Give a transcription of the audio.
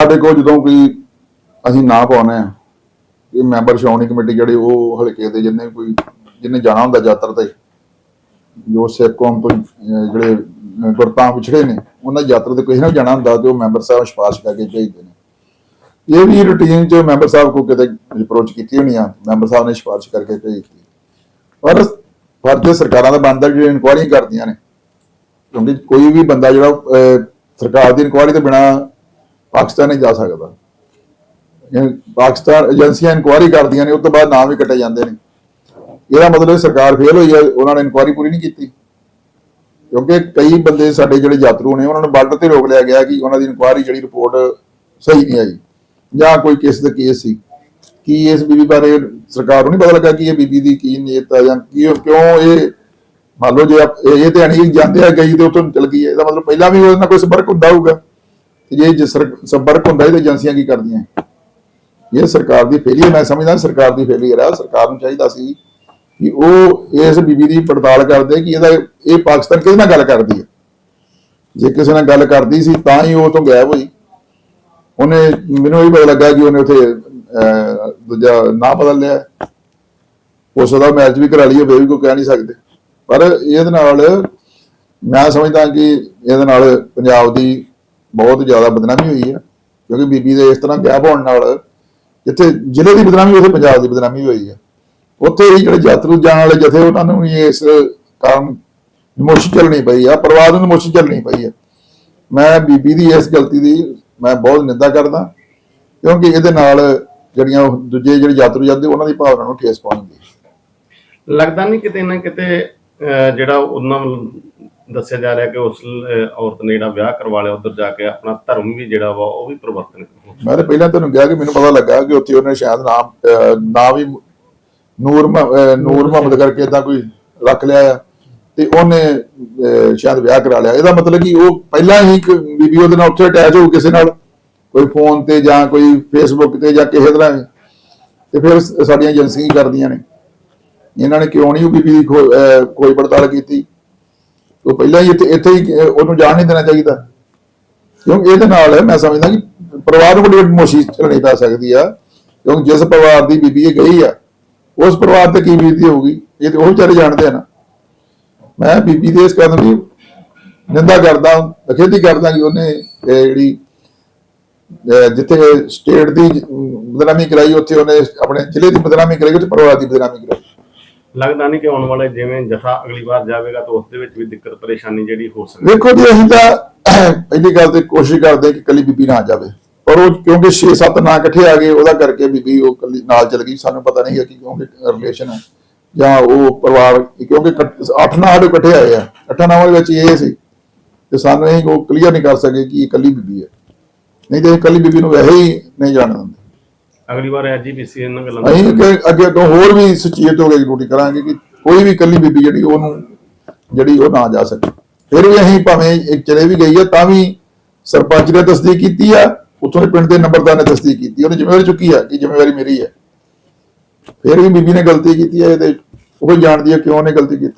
ਸਾਡੇ ਕੋਲ ਜਦੋਂ ਕੋਈ ਅਸੀਂ ਨਾ ਪਾਉਨੇ ਆ ਇਹ ਮੈਂਬਰ ਸ਼੍ਰੋਮਣੀ ਕਮੇਟੀ ਜਿਹੜੇ ਉਹ ਹਲਕੇ ਦੇ ਜਿੰਨੇ ਕੋਈ ਜਿਹਨੇ ਜਾਣਾ ਹੁੰਦਾ ਯਾਤਰਾ ਤੇ, ਜੋ ਸਿੱਖ ਕੌਮ ਤੋਂ ਜਿਹੜੇ ਗੁਰਤਾਂ ਵਿਛੜੇ ਨੇ, ਉਹਨਾਂ ਯਾਤਰਾ ਤੇ ਕਿਸੇ ਨੇ ਜਾਣਾ ਹੁੰਦਾ ਤੇ ਉਹ ਮੈਂਬਰ ਸਾਹਿਬ ਸਿਫਾਰਿਸ਼ ਕਰਕੇ ਭੇਜਦੇ ਨੇ। ਇਹ ਵੀ ਰੂਟੀਨ ਚ ਮੈਂਬਰ ਸਾਹਿਬ ਕੋ ਕਿਤੇ ਅਪਰੋਚ ਕੀਤੀ ਹੋਣੀ ਆ, ਮੈਂਬਰ ਸਾਹਿਬ ਨੇ ਸਿਫਾਰਿਸ਼ ਕਰਕੇ ਭੇਜਤੀ ਪਰ ਫਰਜ਼ ਸਰਕਾਰਾਂ ਦਾ ਬਣਦਾ ਜਿਹੜੇ ਇਨਕੁਆਇਰੀ ਕਰਦੀਆਂ ਨੇ, ਕਿਉਂਕਿ ਕੋਈ ਵੀ ਬੰਦਾ ਜਿਹੜਾ ਸਰਕਾਰ ਦੀ ਇਨਕੁਆਇਰੀ ਤੋਂ ਬਿਨਾ ਪਾਕਿਸਤਾਨ ਨਹੀਂ ਜਾ ਸਕਦਾ। ਪਾਕਿਸਤਾਨ ਏਜੰਸੀਆਂ ਇਨਕੁਆਇਰੀ ਕਰਦੀਆਂ ਨੇ ਉਸ ਤੋਂ ਬਾਅਦ ਨਾਮ ਵੀ ਕੱਟੇ ਜਾਂਦੇ ਨੇ। ਇਹਦਾ ਮਤਲਬ ਸਰਕਾਰ ਫੇਲ ਹੋਈ ਹੈ, ਉਹਨਾਂ ਨੇ ਇਨਕੁਆਇਰੀ ਪੂਰੀ ਨਹੀਂ ਕੀਤੀ। ਕਿਉਂਕਿ ਕਈ ਬੰਦੇ ਸਾਡੇ ਜਿਹੜੇ ਯਾਤਰੂ ਨੇ, ਉਹਨਾਂ ਨੂੰ ਬਾਰਡਰ ਤੇ ਰੋਕ ਲਿਆ ਗਿਆ ਕਿ ਉਹਨਾਂ ਦੀ ਇਨਕੁਆਇਰੀ ਜਿਹੜੀ ਰਿਪੋਰਟ ਸਹੀ ਨਹੀਂ ਆਈ। ਜਾਂ ਕੋਈ ਕਿਸ ਦਾ ਕੇਸ ਸੀ। ਕੀ ਇਸ ਬੀਬੀ ਬਾਰੇ ਸਰਕਾਰ ਨੂੰ ਨਹੀਂ ਪਤਾ ਲੱਗਾ ਕਿ ਇਹ ਬੀਬੀ ਦੀ ਕੀ ਨੀਅਤ ਆ ਜਾਂ ਕੀ ਕਿਉਂ ਇਹ ਮੰਨ ਲਓ ਜੇ ਇਹ ਇਹ ਤੇ ਨਹੀਂ ਜਾਂਦੇ ਆ ਗਈ ਤੇ ਉਤੋਂ ਚਲ ਗਈ ਹੈ। ਇਹਦਾ ਮਤਲਬ ਪਹਿਲਾਂ ਵੀ ਉਹਦੇ ਨਾਲ ਕੋਈ ਸੰਪਰਕ ਹੁੰਦਾ ਹੋਊਗਾ। ਤੇ ਜੇ ਜੇ ਸੰਪਰਕ ਹੁੰਦਾ ਇਹਦੇ ਏਜੰਸੀਆਂ ਕੀ ਕਰਦੀਆਂ? ਇਹ ਸਰਕਾਰ ਦੀ ਫੇਲੀਅਰ ਮੈਂ ਸਮਝਦਾ ਸਰਕਾਰ ਦੀ ਫੇਲੀਅਰ ਹੈ। ਸਰਕਾਰ ਨੂੰ ਚਾਹੀਦਾ ਸੀ ਕਿ ਉਹ ਇਸ ਬੀਬੀ ਦੀ ਪੜਤਾਲ ਕਰਦੇ ਕਿ ਇਹਦਾ ਇਹ ਪਾਕਿਸਤਾਨ ਕਿਹਦੇ ਨਾਲ ਗੱਲ ਕਰਦੀ ਹੈ। ਜੇ ਕਿਸੇ ਨਾਲ ਗੱਲ ਕਰਦੀ ਸੀ, ਤਾਂ ਹੀ ਉਹ ਤੋਂ ਗਾਇਬ ਹੋਈ। ਉਹਨੇ ਮੈਨੂੰ ਇਹ ਪਤਾ ਲੱਗਾ ਕਿ ਉਹਨੇ ਉਥੇ ਦੂਜਾ ਨਾਂ ਬਦਲ ਲਿਆ। ਉਸ ਦਾ ਮੈਚ ਵੀ ਕਰਾ ਲਈ ਹੋਵੇ ਵੀ ਕੋਈ ਕਹਿ ਨਹੀਂ ਸਕਦੇ। ਪਰ ਇਹਦੇ ਨਾਲ ਮੈਂ ਸਮਝਦਾ ਕਿ ਇਹਦੇ ਨਾਲ ਪੰਜਾਬ ਦੀ ਬਹੁਤ ਜ਼ਿਆਦਾ ਬਦਨਾਮੀ ਹੋਈ ਹੈ, ਕਿਉਂਕਿ ਬੀਬੀ ਦੇ ਇਸ ਤਰ੍ਹਾਂ ਗਾਇਬ ਹੋਣ ਨਾਲ ਜਿੱਥੇ ਜ਼ਿਲ੍ਹੇ ਦੀ ਬਦਨਾਮੀ, ਉੱਥੇ ਪੰਜਾਬ ਦੀ ਬਦਨਾਮੀ ਹੋਈ ਹੈ। ਉੱਥੇ ਹੀ ਜਿਹੜੇ ਯਾਤਰੂ ਜਾਣ ਵਾਲੇ ਜਥੇ, ਉਹਨਾਂ ਨੂੰ ਵੀ ਇਸ ਕਾਰਨ ਮੁਸ਼ਕਿਲ ਚੱਲਣੀ ਪਈ ਆ, ਪਰਿਵਾਰ ਨੂੰ ਮੁਸ਼ਕਿਲ ਚੱਲਣੀ ਪਈ ਹੈ ਮੈਂ ਬੀਬੀ ਦੀ ਇਸ ਗਲਤੀ ਦੀ ਮੈਂ ਬਹੁਤ ਨਿੰਦਾ ਕਰਦਾ, ਕਿਉਂਕਿ ਇਹਦੇ ਨਾਲ ਜਿਹੜੀਆਂ ਉਹ ਦੂਜੇ ਜਿਹੜੇ ਯਾਤਰੂ ਜਾਂਦੇ, ਉਹਨਾਂ ਦੀ ਭਾਵਨਾ ਨੂੰ ਠੇਸ ਪਹੁੰਚਦੀ ਹੈ ਲੱਗਦਾ ਨਹੀਂ ਕਿਤੇ ਨਾ ਕਿਤੇ ਜਿਹੜਾ ਉਹਨਾਂ ਦੱਸਿਆ ਜਾ ਰਿਹਾ ਕਿ ਉਸ ਔਰਤ ਨੇ ਜਿਹੜਾ ਵਿਆਹ ਕਰਵਾ ਲਿਆ ਉਧਰ ਜਾ ਕੇ ਆਪਣਾ ਧਰਮ ਵੀ ਜਿਹੜਾ ਵਾ ਉਹ ਵੀ ਪਰਿਵਰਤਨ ਮੈਂ ਤਾਂ ਪਹਿਲਾਂ ਤੁਹਾਨੂੰ ਕਿਹਾ ਕਿ ਮੈਨੂੰ ਪਤਾ ਲੱਗਾ ਕਿ ਉੱਥੇ ਉਹਨੇ ਸ਼ਾਇਦ ਨਾਮ ਅਹ, ਵੀ ਨੂਰ ਨੂਰ ਮੁਹੰਮਦ ਕਰਕੇ ਇਦਾਂ ਕੋਈ ਰੱਖ ਲਿਆ ਆ ਤੇ ਉਹਨੇ ਸ਼ਾਇਦ ਵਿਆਹ ਕਰਾ ਲਿਆ। ਇਹਦਾ ਮਤਲਬ ਕਿ ਉਹ ਪਹਿਲਾਂ ਹੀ ਬੀਬੀ ਉਹਦੇ ਨਾਲ ਉੱਥੇ ਅਟੈਚ ਹੋ ਕਿਸੇ ਨਾਲ ਕੋਈ ਫੋਨ ਤੇ ਜਾਂ ਕੋਈ ਫੇਸਬੁੱਕ ਤੇ ਜਾਂ ਕਿਸੇ ਤਰ੍ਹਾਂ ਤੇ ਫਿਰ ਸਾਡੀਆਂ ਏਜੰਸੀਆਂ ਕਰਦੀਆਂ ਨੇ। ਇਹਨਾਂ ਨੇ ਕਿਉਂ ਨਹੀਂ ਉਹ ਬੀਬੀ ਦੀ ਖੋ- ਖੋਜ ਪੜਤਾਲ ਕੀਤੀ? ਉਹ ਪਹਿਲਾਂ ਹੀ ਇੱਥੇ ਇੱਥੇ ਹੀ ਉਹਨੂੰ ਜਾਣ ਨਹੀਂ ਦੇਣਾ ਚਾਹੀਦਾ। ਕਿਉਂਕਿ ਇਹਦੇ ਨਾਲ ਮੈਂ ਸਮਝਦਾ ਕਿ ਪਰਿਵਾਰ ਨੂੰ ਬੜੀ ਵੱਡੀ ਝੱਲਣੀ ਪੈ ਸਕਦੀ ਆ। ਕਿਉਂਕਿ ਜਿਸ ਪਰਿਵਾਰ ਦੀ ਬੀਬੀ ਇਹ ਗਈ ਆ, ਉਸ ਪਰਿਵਾਰ ਤੇ ਕੀ ਬੀਤੀ ਹੋਊਗੀ? ਇਹ ਤੇ ਉਹ ਵਿਚਾਰੇ ਜਾਣਦੇ ਆ ਨਾ। ਮੈਂ ਬੀਬੀ ਦੇ ਇਸ ਕਦਮ ਦੀ ਨਿੰਦਾ ਕਰਦਾ ਅਖੇਤੀ ਕਰਦਾ ਕਿ ਉਹਨੇ ਜਿਹੜੀ ਜਿੱਥੇ ਸਟੇਟ ਦੀ ਬਦਨਾਮੀ ਕਰਾਈ, ਉੱਥੇ ਉਹਨੇ ਆਪਣੇ ਜ਼ਿਲ੍ਹੇ ਦੀ ਬਦਨਾਮੀ ਕਰਾਈ, ਉੱਥੇ ਪਰਿਵਾਰ ਦੀ ਬਦਨਾਮੀ ਕਰਾਈ। ਲੱਗਦਾ ਨਹੀਂ ਕਿ ਆਉਣ ਵਾਲੇ ਜਿਵੇਂ ਜਥਾ ਅਗਲੀ ਵਾਰ ਜਾਵੇਗਾ ਤਾਂ ਉਸ ਦੇ ਵਿੱਚ ਵੀ ਦਿੱਕਤ ਪਰੇਸ਼ਾਨੀ ਜਿਹੜੀ ਹੋ ਸਕਦੀ ਵੇਖੋ ਜੀ, ਅਸੀਂ ਤਾਂ ਪਹਿਲੀ ਗੱਲ ਤੇ ਕੋਸ਼ਿਸ਼ ਕਰਦੇ ਕਿ ਕੱਲੀ ਬੀਬੀ ਨਾ ਜਾਵੇ। ਪਰ ਉਹ ਕਿਉਂਕਿ 6-7 ਨਾਂ ਇਕੱਠੇ ਆ ਗਏ, ਉਹਦਾ ਕਰਕੇ ਬੀਬੀ ਉਹ ਕੱਲੀ ਨਾਲ ਚਲ ਗਈ। ਸਾਨੂੰ ਪਤਾ ਨਹੀਂ ਹੈ ਕਿ ਕਿਉਂਕਿ ਰਿਲੇਸ਼ਨ ਹੈ ਜਾਂ ਉਹ ਪਰਿਵਾਰ, ਕਿਉਂਕਿ 8 ਨਾਂ ਸਾਡੇ ਇਕੱਠੇ ਆਏ ਆ। ਅੱਠਾਂ ਨਾਵਾਂ ਦੇ ਵਿੱਚ ਇਹ ਸੀ। ਤੇ ਸਾਨੂੰ ਇਹ ਉਹ ਕਲੀਅਰ ਨਹੀਂ ਕਰ ਸਕੇ ਕਿ ਇਹ ਕੱਲੀ ਬੀਬੀ ਹੈ। ਨਹੀਂ ਤੇ ਇਹ ਕੱਲੀ ਬੀਬੀ ਨੂੰ ਵੈਸੇ ਹੀ ਨਹੀਂ ਜਾਣ ਦਿੰਦੇ ਅਗਲੀ ਵਾਰ ਐਜੀਪੀਸੀ ਇਹਨਾਂ ਗੱਲਾਂ ਦਾ ਅਸੀਂ ਕਿ ਅੱਗੇ ਤੋਂ ਹੋਰ ਵੀ ਸੁਚੇਤ ਹੋ ਕੇ ਡਿਊਟੀ ਕਰਾਂਗੇ ਕਿ ਕੋਈ ਵੀ ਕੱਲੀ ਬੀਬੀ ਜਿਹੜੀ ਉਹਨੂੰ ਜਿਹੜੀ ਉਹ ਨਾ ਜਾ ਸਕੇ। ਫਿਰ ਵੀ ਅਸੀਂ ਭਾਵੇਂ ਇੱਕ ਚਲੇ ਵੀ ਗਈ ਆ ਤਾਂ ਵੀ ਸਰਪੰਚ ਨੇ ਤਸਦੀਕ ਕੀਤੀ ਆ ਉੱਥੋਂ ਦੇ ਪਿੰਡ ਦੇ ਨੰਬਰਦਾਰ ਨੇ ਤਸਦੀਕ ਕੀਤੀ ਉਹਨੇ ਜ਼ਿੰਮੇਵਾਰੀ ਚੁੱਕੀ ਆ ਕਿ ਜ਼ਿੰਮੇਵਾਰੀ ਮੇਰੀ ਹੈ ਫਿਰ ਵੀ ਬੀਬੀ ਨੇ ਗਲਤੀ ਕੀਤੀ ਹੈ ਤੇ ਉਹ ਜਾਣਦੀ ਹੈ ਕਿਉਂ ਉਹਨੇ ਗਲਤੀ ਕੀਤੀ।